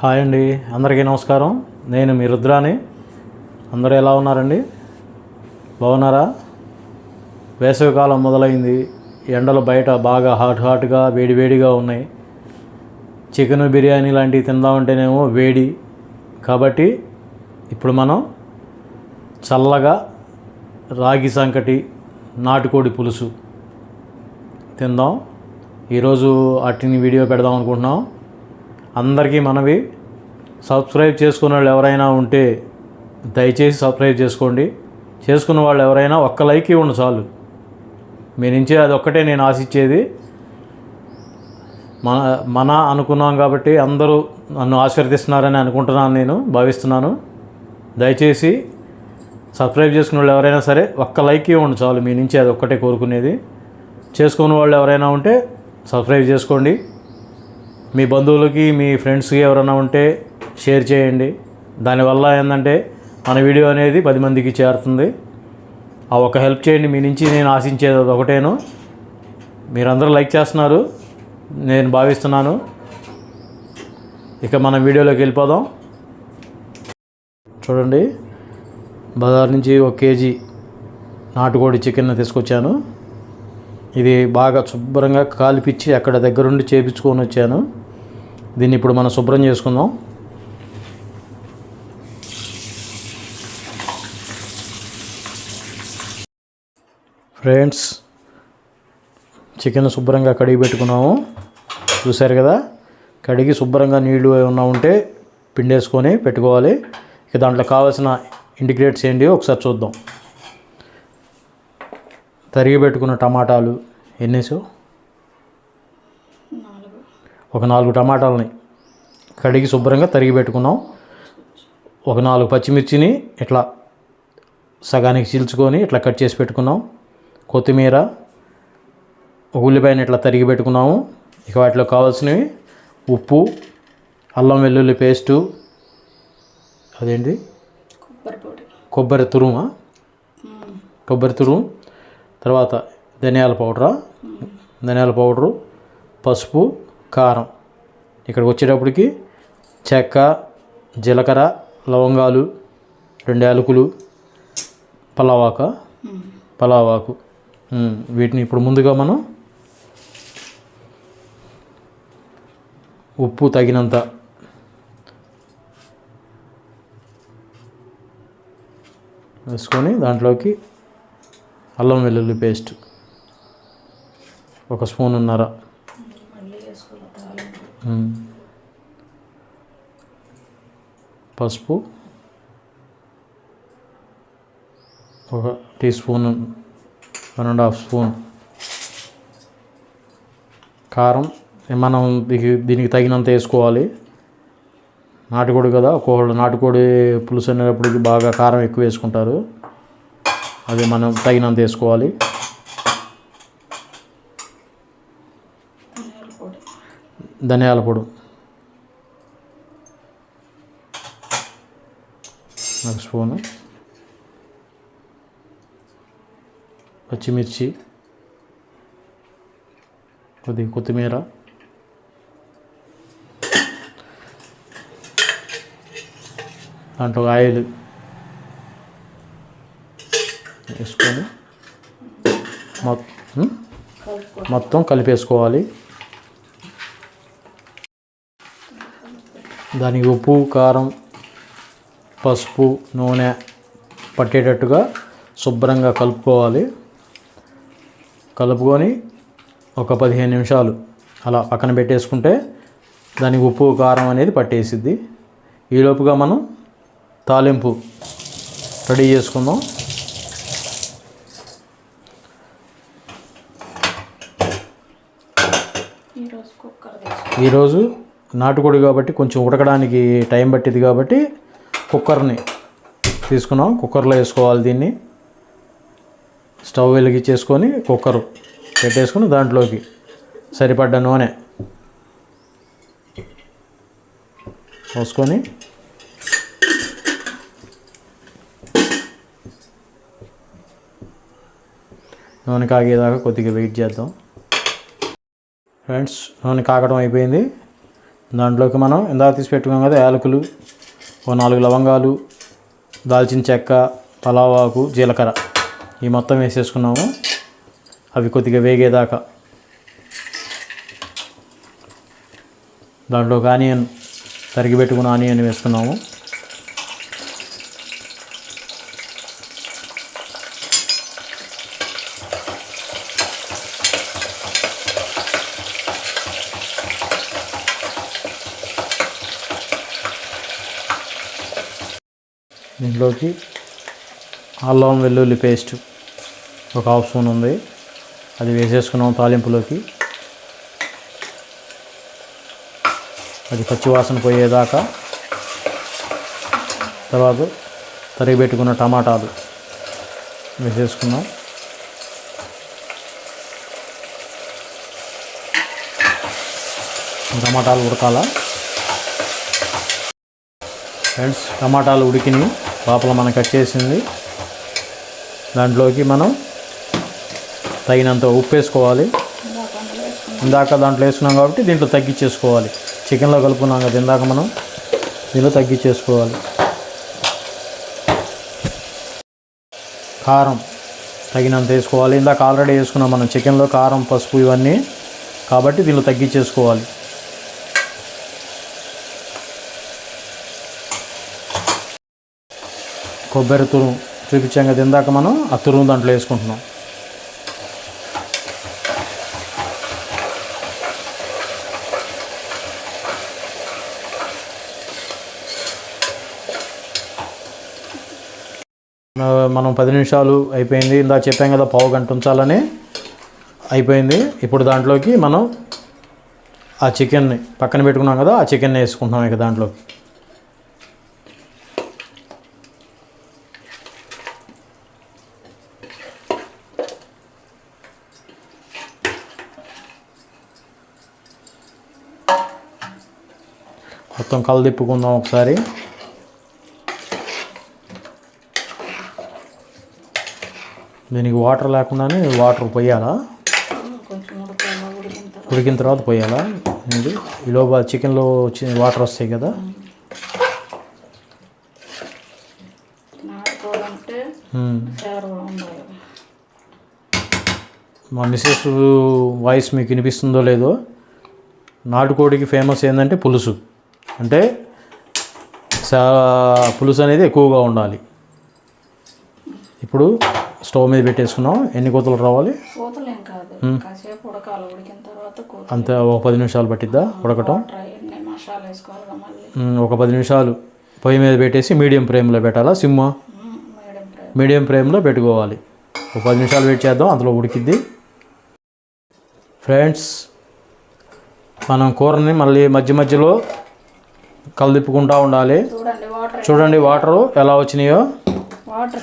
Hi అండి. అందరికీ నమస్కారం. నేను మీ రుద్రాని అందరూ ఎలా ఉన్నారండి? బాగున్నారా? వేసవికాలం మొదలైంది. ఎండలు బయట బాగా హాట్ హాట్గా వేడివేడిగా ఉన్నాయి. చికెన్ బిర్యానీ లాంటివి తిందామంటేనేమో వేడి. కాబట్టి ఇప్పుడు మనం చల్లగా రాగి సంకటి నాటుకోడి పులుసు తిందాం. ఈరోజు అట్టిని వీడియో పెడదాం అనుకుంటున్నాం. అందరికీ మనవి. సబ్స్క్రైబ్ చేసుకున్న వాళ్ళు ఎవరైనా ఉంటే దయచేసి సబ్స్క్రైబ్ చేసుకోండి. చేసుకున్న వాళ్ళు ఎవరైనా ఒక్క లైక్ ఇవ్వండి చాలు. మీ నుంచి అది ఒక్కటే నేను ఆశించేది. మన మన అనుకున్నాం కాబట్టి అందరూ నన్ను ఆశీర్వదిస్తున్నారని అనుకుంటున్నాను నేను భావిస్తున్నాను. దయచేసి సబ్స్క్రైబ్ చేసుకున్న వాళ్ళు ఎవరైనా సరే ఒక్క లైక్ ఇవ్వండి చాలు. మీ నుంచి అది ఒక్కటే కోరుకునేది. చేసుకున్న వాళ్ళు ఎవరైనా ఉంటే సబ్స్క్రైబ్ చేసుకోండి. మీ బంధువులకి మీ ఫ్రెండ్స్కి ఎవరైనా ఉంటే షేర్ చేయండి. దానివల్ల ఏంటంటే మన వీడియో అనేది పది మందికి చేరుతుంది. ఆ ఒక హెల్ప్ చేయండి. మీ నుంచి నేను ఆశించేది అది ఒకటేను. మీరందరూ లైక్ చేస్తున్నారు. నేను భావిస్తున్నాను. ఇక మనం వీడియోలోకి వెళ్ళిపోదాం. చూడండి. బజార్ నుంచి ఒక కేజీ నాటుకోడి చికెన్ తీసుకొచ్చాను. ఇది బాగా శుభ్రంగా కాలిపిచ్చి అక్కడ దగ్గరుండి చేపించుకొని వచ్చాను. దీన్ని ఇప్పుడు మనం శుభ్రం చేసుకుందాం. ఫ్రెండ్స్ చికెన్ శుభ్రంగా కడిగి పెట్టుకున్నాము. చూశారు కదా? కడిగి శుభ్రంగా నీళ్ళు ఏమన్నా ఉంటే పిండేసుకొని పెట్టుకోవాలి. ఇక దాంట్లో కావాల్సిన ఇంటిగ్రేట్స్ ఏంటి ఒకసారి చూద్దాం. తరిగి పెట్టుకున్న టమాటాలు ఎన్నేసావు ఒక నాలుగు టమాటాలని కడిగి శుభ్రంగా తరిగి పెట్టుకున్నాం ఒక నాలుగు పచ్చిమిర్చిని ఇట్లా సగానికి చీల్చుకొని ఇట్లా కట్ చేసి పెట్టుకున్నాం. కొత్తిమీర ఒక ఉల్లిపాయని ఇట్లా తరిగి పెట్టుకున్నాము ఇక వాటిలో కావాల్సినవి ఉప్పు అల్లం వెల్లుల్లి పేస్టు అదేంటి? కొబ్బరి కొబ్బరి తురుమా? కొబ్బరి తురుము. తర్వాత ధనియాల పౌడరా ధనియాల పౌడరు పసుపు కారం. ఇక్కడికి వచ్చేటప్పటికి చెక్క జీలకర్ర లవంగాలు రెండు యాలకులు పలావాక పలావాకు. వీటిని ఇప్పుడు ముందుగా మనం ఉప్పు తగినంత వేసుకొని దాంట్లోకి అల్లం వెల్లుల్లి పేస్ట్. ఒక స్పూన్ ఉన్నర పసుపు. ఒక tea spoon one and half spoon. కారం. మనం దీనికి దీనికి తగినంత వేసుకోవాలి. నాటుకోడి కదా ఒక్కొక్కళ్ళు నాటుకోడి పులుసు అనేటప్పటికి బాగా కారం ఎక్కువ వేసుకుంటారు. అది మనం తగినంత వేసుకోవాలి. ధనియాల పొడి. ధనియాల పొడి. ఒక స్పూను. పచ్చిమిర్చి. కొద్ది కొత్తిమీర. దాంట్లో ఆయిల్ వేసుకొని మొత్తం మొత్తం కలిపేసుకోవాలి. దానికి ఉప్పు కారం పసుపు నూనె పట్టేటట్టుగా శుభ్రంగా కలుపుకోవాలి. కలుపుకొని ఒక పదిహేను నిమిషాలు అలా పక్కన పెట్టేసుకుంటే దానికి ఉప్పు కారం అనేది పట్టేసిద్ది. ఈలోపుగా మనం తాలింపు రెడీ చేసుకుందాం ఈరోజు కుక్కర్ తీసుకు ఈరోజు నాటుకోడి కాబట్టి కొంచెం ఉడకడానికి టైం పట్టింది కాబట్టి కుక్కర్ని తీసుకున్నాం. కుక్కర్లో వేసుకోవాలి దీన్ని. స్టవ్ వెలిగించేసుకొని కుక్కర్ పెట్టేసుకొని దాంట్లోకి సరిపడ్డ నూనె పోసుకొని నూనె కాగేదాకా కొద్దిగా వెయిట్ చేద్దాం. ఫ్రెండ్స్ నూనె కాగడం అయిపోయింది. దాంట్లోకి మనం ఇందాక తీసి పెట్టుకున్నాం కదా యాలకులు ఓ నాలుగు లవంగాలు దాల్చిన చెక్క పలావాకు జీలకర్ర. ఈ మొత్తం వేసేసుకున్నాము. అవి కొద్దిగా వేగేదాకా. దాంట్లోకి ఆనియన్ తరిగి పెట్టుకున్న ఆనియన్ వేసుకున్నాము. దీంట్లోకి అల్లం వెల్లుల్లి పేస్ట్ ఒక హాఫ్ స్పూన్ ఉంది. అది వేసేసుకున్నాం తాలింపులోకి. అది పచ్చివాసన పోయేదాకా. తర్వాత తరిగి పెట్టుకున్న టమాటాలు వేసేసుకున్నాం. టమాటాలు ఉడకాలా? ఫ్రెండ్స్ టమాటాలు ఉడికినాయి. లోపల మనం కట్ చేసింది. దాంట్లోకి మనం తగినంత ఉప్పు వేసుకోవాలి. ఇందాక దాంట్లో వేసుకున్నాం కాబట్టి దీంట్లో తగ్గించేసుకోవాలి. చికెన్లో కలుపుకున్నాం కదా ఇందాక మనం దీనిలో తగ్గించేసుకోవాలి. కారం తగినంత వేసుకోవాలి. ఇందాక ఆల్రెడీ వేసుకున్నాం మనం చికెన్లో కారం పసుపు ఇవన్నీ. కాబట్టి దీనిలో తగ్గించేసుకోవాలి. కొబ్బరి తురుము చూపించాం కదా ఇందాక మనం ఆ తురుము దాంట్లో వేసుకుంటున్నాం. మనం పది నిమిషాలు అయిపోయింది. ఇందా చెప్పాం కదా పావు గంట ఉంచాలని అయిపోయింది. ఇప్పుడు దాంట్లోకి మనం ఆ చికెన్ని పక్కన పెట్టుకున్నాం కదా ఆ చికెన్ వేసుకుంటున్నాం ఇక దాంట్లోకి. మొత్తం కలదిప్పుకుందాం ఒకసారి. దీనికి వాటర్ లేకుండానే వాటర్ పోయాలా? ఉడికిన తర్వాత పోయాలా? ఇది ఈలోగా చికెన్లో వచ్చి వాటర్ వస్తాయి కదా? మా మిస్సెస్ వాయిస్ మీకు వినిపిస్తుందో లేదో? నాటుకోడికి ఫేమస్ ఏంటంటే పులుసు. అంటే పులుసు అనేది ఎక్కువగా ఉండాలి. ఇప్పుడు స్టవ్ మీద పెట్టేసుకున్నాం. ఎన్ని కోతలు రావాలి? అంతే ఒక పది నిమిషాలు పట్టిద్దా? ఉడకటం? ఒక పది నిమిషాలు. పొయ్యి మీద పెట్టేసి మీడియం ఫ్లేమ్లో పెట్టాలా సిమ్ మేడం ఫ్రై మీడియం ఫ్లేమ్లో పెట్టుకోవాలి. ఒక పది నిమిషాలు వెయిట్ చేద్దాం. అందులో ఉడికిద్ది. ఫ్రెండ్స్ మనం కూరని మళ్ళీ మధ్య మధ్యలో కలదిప్పుకుంటూ ఉండాలి. చూడండి వాటర్ ఎలా వచ్చినాయో.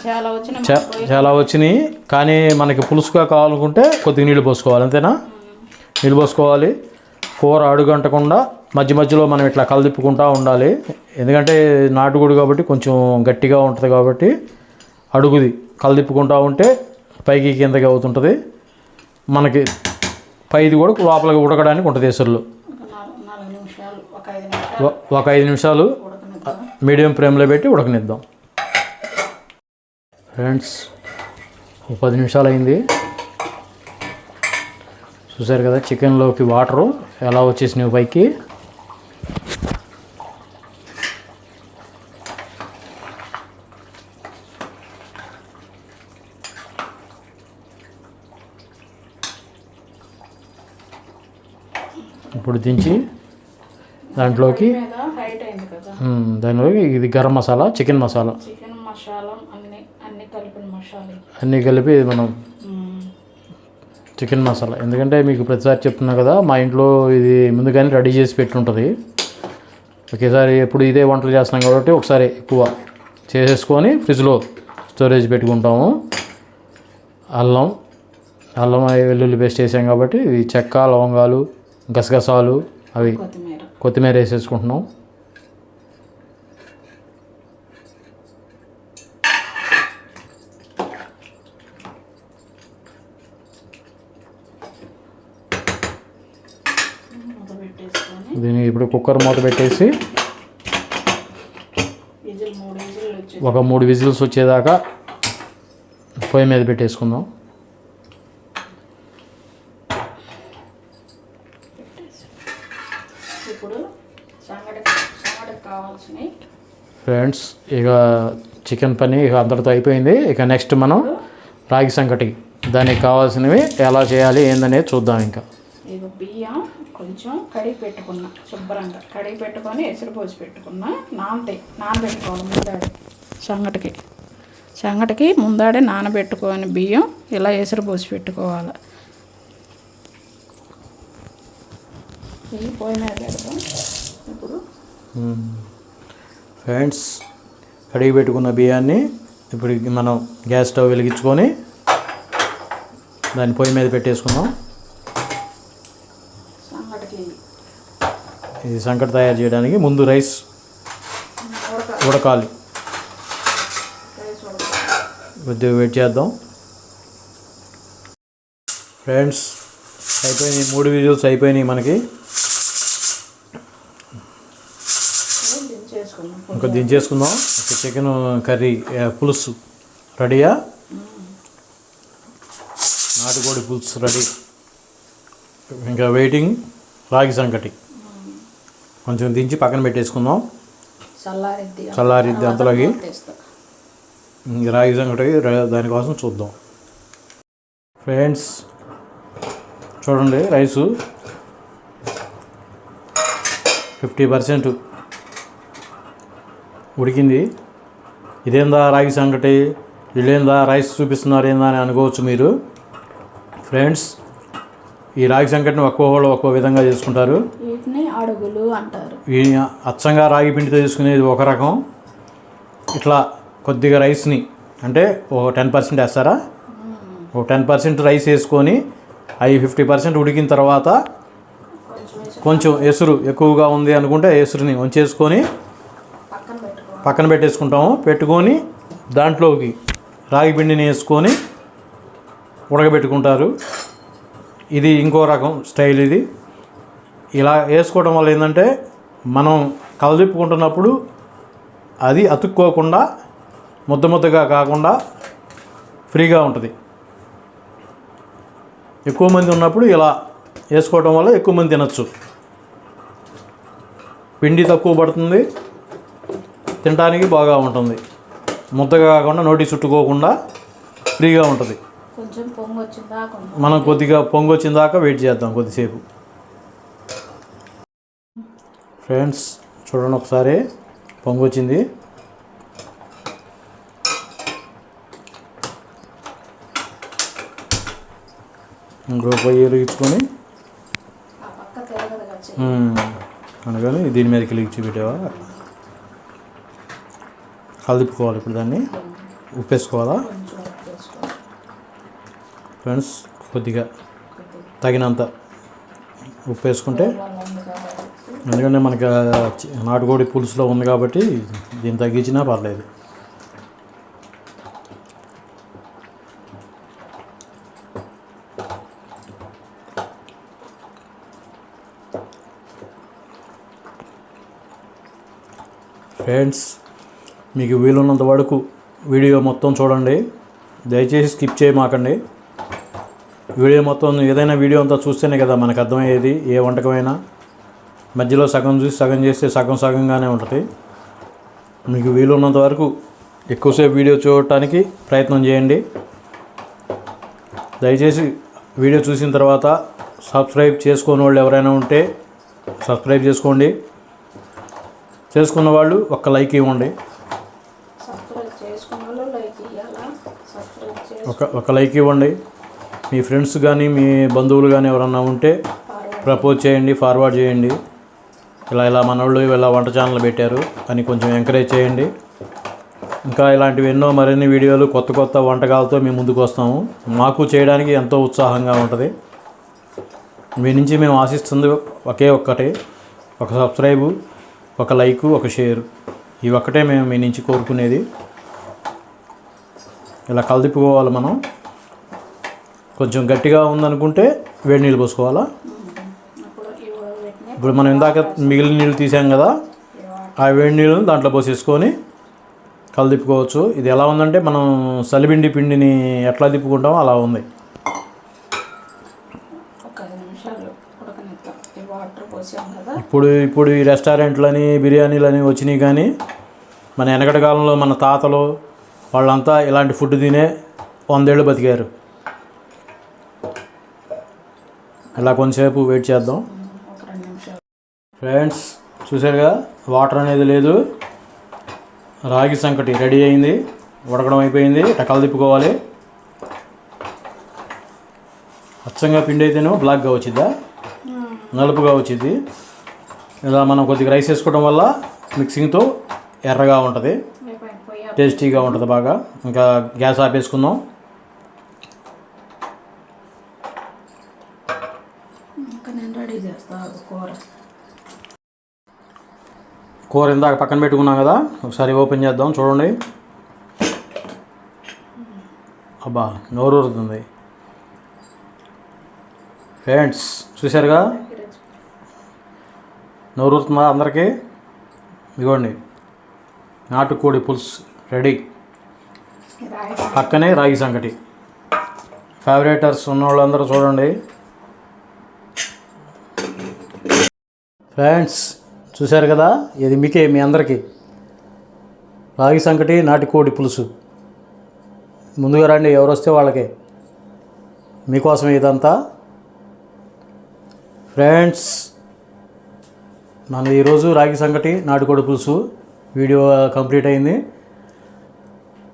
చాలా వచ్చిన చా- చాలా వచ్చినాయి. కానీ మనకి పులుసుగా కావాలనుకుంటే కొద్దిగా నీళ్ళు పోసుకోవాలి అంతేనా? నీళ్ళు పోసుకోవాలి. కూర అడుగంటకుండా మధ్య మధ్యలో మనం ఇట్లా కలదిప్పుకుంటూ ఉండాలి. ఎందుకంటే నాటుకోడి కాబట్టి కొంచెం గట్టిగా ఉంటుంది కాబట్టి అడుగుది. కలదిప్పుకుంటూ ఉంటే పైకి కిందకి అవుతుంటుంది. మనకి పైది కూడా లోపలికి ఉడకడానికి ఉంటుంది ఎసురులో ఒక నాలుగు నాలుగు నిమిషాలు ఒక ఐదు నిమిషాలు మీడియం ఫ్లేమ్లో పెట్టి ఉడకనిద్దాం. ఫ్రెండ్స్ ఒక పది నిమిషాలు అయింది చూసారు కదా చికెన్లోకి వాటరు ఎలా వచ్చేసినాయి పైకి. ఇప్పుడు దించి దాంట్లోకి దానిలోకి ఇది గరం మసాలా చికెన్ మసాలా. చికెన్ మసాలా అన్ని అన్ని కలిపిన మసాలా అన్నీ కలిపి మనం. చికెన్ మసాలా. ఎందుకంటే మీకు ప్రతిసారి చెప్తున్నా కదా మా ఇంట్లో ఇది ముందుగానే రెడీ చేసి పెట్టుంటుంది. ఒకేసారి ఎప్పుడు ఇదే వంటలు చేస్తున్నాం కాబట్టి ఒకసారి ఎక్కువ చేసేసుకొని ఫ్రిడ్జ్లో స్టోరేజ్ పెట్టుకుంటాము. అల్లం అల్లం వెల్లుల్లి పేస్ట్ వేసాం కాబట్టి ఈ చెక్క లవంగాలు గసగసాలు అవి కొత్తిమీర వేసేసుకుంటున్నాం. దీన్ని ఇప్పుడు కుక్కర్ మూత పెట్టేసి ఒక మూడు విజిల్స్ వచ్చేదాకా పొయ్యి మీద పెట్టేసుకుందాం ఇప్పుడు సంగటి సంగటికి కావాల్సినవి ఫ్రెండ్స్ ఇక చికెన్ పని ఇక అంతటితో అయిపోయింది. ఇక నెక్స్ట్ మనం రాగి సంకటి. దానికి కావాల్సినవి ఎలా చేయాలి ఏందనేది చూద్దాం ఇంకా. ఇక బియ్యం కొంచెం కడిగి పెట్టుకున్నా శుభ్రంగా. కడిగి పెట్టుకొని ఎసురు పోసి పెట్టుకున్నా నానతాయి నానబెట్టుకోవాలి ముందాడే. సంగటికి. సంగటికి ముందాడే నానబెట్టుకొని బియ్యం ఇలా ఎసురు పోసి పెట్టుకోవాలి. పెడతాం ఇప్పుడు ఫ్రెండ్స్ కడిగి పెట్టుకున్న బియ్యాన్ని ఇప్పుడు మనం గ్యాస్ స్టవ్ వెలిగించుకొని దాన్ని పొయ్యి మీద పెట్టేసుకుందాం. ఇది సంకటి తయారు చేయడానికి ముందు రైస్ ఉడక. ఉడకాలి కొద్దిగా వెయిట్ చేద్దాం. ఫ్రెండ్స్ అయిపోయినాయి మూడు విజిల్స్ అయిపోయినాయి మనకి. ఇంకా దించేసుకుందాం ఇంకా చికెన్ కర్రీ పులుసు రెడీయా? నాటుకోడి పులుసు రెడీ. ఇంకా వెయిటింగ్ రాగి సంకటి కొంచెం దించి పక్కన పెట్టేసుకుందాం. చల్లారిద్ది ఇంక రాగి సంకటి దానికోసం చూద్దాం. ఫ్రెండ్స్ చూడండి రైసు. Fifty percent. ఉడికింది. ఇదేందా రాగి సంకటి వీళ్ళేందా రైస్ చూపిస్తున్నారు ఏందా అని అనుకోవచ్చు మీరు. ఫ్రెండ్స్ ఈ రాగి సంకటిని ఒక్కో వాళ్ళు ఒక్కో విధంగా చేసుకుంటారు. వీటిని అడుగులు అంటారు. ఈ అచ్చంగా రాగి పిండితో చేసుకునేది ఒక రకం. ఇట్లా కొద్దిగా రైస్ని అంటే ఒక టెన్ పర్సెంట్ వేస్తారా? ఒక టెన్ పర్సెంట్ రైస్ వేసుకొని అవి ఫిఫ్టీ పర్సెంట్ ఉడికిన తర్వాత కొంచెం ఎసురు ఎక్కువగా ఉంది అనుకుంటే ఎసురుని వంచేసుకొని పక్కన పెట్టేసుకుంటాము. పెట్టుకొని దాంట్లోకి రాగి పిండిని వేసుకొని ఉడకబెట్టుకుంటారు. ఇది ఇంకో రకం స్టైల్ ఇది. ఇలా వేసుకోవడం వల్ల ఏంటంటే మనం కలదిప్పుకుంటున్నప్పుడు అది అతుక్కోకుండా ముద్ద ముద్దగా కాకుండా ఫ్రీగా ఉంటుంది. ఎక్కువ మంది ఉన్నప్పుడు ఇలా వేసుకోవడం వల్ల ఎక్కువ మంది తినచ్చు. పిండి తక్కువ పడుతుంది. తినడానికి బాగా ఉంటుంది. ముద్దగా కాకుండా నోటి చుట్టుకోకుండా ఫ్రీగా ఉంటుంది. మనం కొద్దిగా పొంగు వచ్చిన దాకా వెయిట్ చేద్దాం కొద్దిసేపు. ఫ్రెండ్స్ చూడండి ఒకసారి. పొంగు వచ్చింది. ఇంకో పొయ్యి వెలిగించుకొని. మ్మ్. అందుకని దీని మీదకి వెలిగించి పెట్టావా? కలిపుకోవాలి ఇప్పుడు దాన్ని. ఉప్పేసుకోవాలా? ఉప్పు ఫ్రెండ్స్ కొద్దిగా తగినంత ఉప్పు వేసుకుంటే ఎందుకంటే మనకి నాటుకోడి పులుసులో ఉంది కాబట్టి దీన్ని తగ్గించినా పర్లేదు. ఫ్రెండ్స్ మీకు వీలున్నంత వరకు వీడియో మొత్తం చూడండి. దయచేసి స్కిప్ చేయమాకండి. వీడియో మొత్తం ఏదైనా వీడియో అంతా చూస్తేనే కదా మనకు అర్థమయ్యేది ఏ వంటకమైనా. మధ్యలో సగం చూసి సగం చేస్తే సగం సగంగానే ఉంటుంది. మీకు వీలున్నంత వరకు ఎక్కువసేపు వీడియో చూడటానికి ప్రయత్నం చేయండి. దయచేసి వీడియో చూసిన తర్వాత సబ్స్క్రైబ్ చేసుకోని వాళ్ళు ఎవరైనా ఉంటే సబ్స్క్రైబ్ చేసుకోండి. చేసుకున్న వాళ్ళు ఒక్క లైక్ ఇవ్వండి సబ్స్క్రైబ్ చేసుకున్న వాళ్ళు లైక్ ఇవ్వాలా సబ్స్క్రైబ్ చేసి ఒక ఒక లైక్ ఇవ్వండి. మీ ఫ్రెండ్స్ కానీ మీ బంధువులు కానీ ఎవరన్నా ఉంటే ప్రపోజ్ చేయండి ఫార్వర్డ్ చేయండి. ఇలా ఇలా మన వాళ్ళు ఇలా వంట ఛానల్ పెట్టారు అని కొంచెం ఎంకరేజ్ చేయండి. ఇంకా ఇలాంటివి ఎన్నో మరిన్ని వీడియోలు కొత్త కొత్త వంటకాలతో మేము ముందుకు వస్తాము. మాకు చేయడానికి ఎంతో ఉత్సాహంగా ఉంటుంది. మీ నుంచి మేము ఆశిస్తుంది ఒకే ఒక్కటే. ఒక సబ్స్క్రైబు ఒక లైకు ఒక షేర్. ఇవి ఒక్కటే మేము మీ నుంచి కోరుకునేది. ఇలా కలదిప్పుకోవాలి మనం. కొంచెం గట్టిగా ఉందనుకుంటే వేడి నీళ్ళు పోసుకోవాలా? ఇప్పుడు మనం ఇందాక మిగిలిన నీళ్ళు తీసాం కదా ఆ వేడి నీళ్ళు దాంట్లో పోసేసుకొని కలదిప్పుకోవచ్చు ఇది ఎలా ఉందంటే మనం సలిబిండి పిండిని ఎట్లా తిప్పుకుంటామో అలా ఉంది. ఇప్పుడు ఇప్పుడు ఈ రెస్టారెంట్లని బిర్యానీలని వచ్చినాయి కానీ మన వెనకటి కాలంలో మన తాతలు వాళ్ళంతా ఇలాంటి ఫుడ్ తినే వందేళ్ళు బతికారు. ఇలా కొంచెంసేపు వెయిట్ చేద్దాం. ఫ్రెండ్స్ చూసారుగా వాటర్ అనేది లేదు. రాగి సంకటి రెడీ అయింది. ఉడకడం అయిపోయింది. రకాలు తిప్పుకోవాలి. అచ్చంగా పిండి అయితేనేమో బ్లాక్గా వచ్చిద్దా? నలుపుగా వచ్చింది ఇలా మనం కొద్దిగా రైస్ వేసుకోవడం వల్ల మిక్సింగ్తో ఎర్రగా ఉంటుంది. టేస్టీగా ఉంటుంది బాగా. ఇంకా గ్యాస్ ఆపేసుకుందాం. కూర. కూర ఇందాక పక్కన పెట్టుకున్నాం కదా ఒకసారి ఓపెన్ చేద్దాం చూడండి. అబ్బా నోరు ఊరుతుంది. ఫ్రెండ్స్ చూసారుగా నోరు ఊరుతుందా అందరికీ? ఇదిగోండి నాటుకోడి పులుసు. రెడీ. పక్కనే రాగి సంకటి ఫేవరేటర్స్ ఉన్న వాళ్ళందరూ చూడండి. ఫ్రెండ్స్ చూశారు కదా? ఇది మీకే మీ అందరికీ. రాగి సంకటి నాటుకోడి పులుసు. ముందుగా రండి ఎవరు వస్తే వాళ్ళకే. మీకోసం ఇదంతా. ఫ్రెండ్స్ మన ఈరోజు రాగి సంకటి నాటుకోడి పులుసు వీడియో కంప్లీట్ అయింది.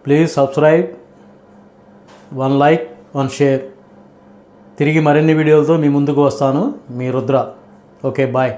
Please subscribe one like one share. తిరిగి మరిన్ని వీడియోలతో మీ ముందుకు వస్తాను. మీ రుద్ర. Okay bye.